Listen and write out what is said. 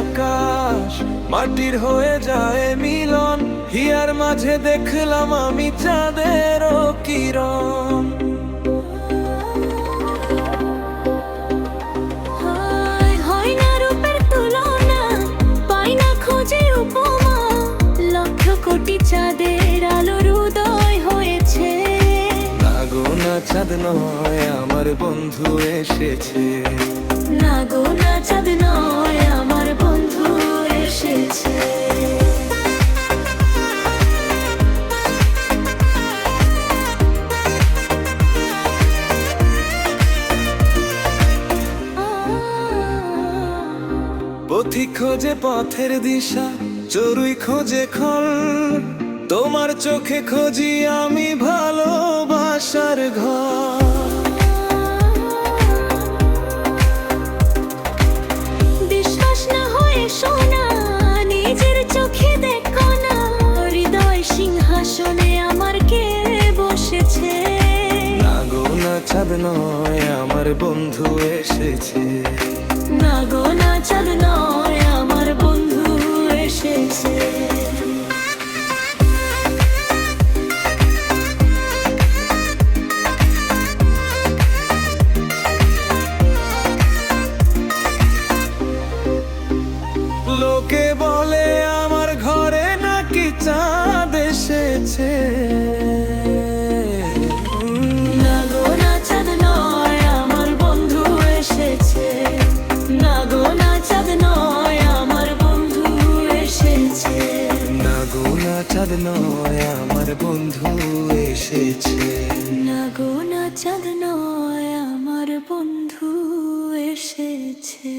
আকাশ মাটির হয়ে যায় মিলন। হিয়ার মাঝে দেখলাম আমি চাঁদেরও কিরণ। কোটি চাঁদের চাঁদ নয় আমার বন্ধু এসেছে। না গো না চাঁদ নয় আমার বন্ধু এসেছে। খোঁজে পথের দিশা চড়ুই খোঁজে খল। তোমার চোখে খুঁজি আমি ভালোবাসার ঘর। বিশ্বাস না হয়ে শোনা নিজের চোখে দেখো না। হৃদয় সিংহাসনে আমার কে বসেছে? না গো না চাঁদ নয় আমার বন্ধু এসেছে। না গো না চাঁদ নয় না চাঁদ নয় আমার বন্ধু এসেছে। না গো না চাঁদ নয় আমার বন্ধু এসেছে।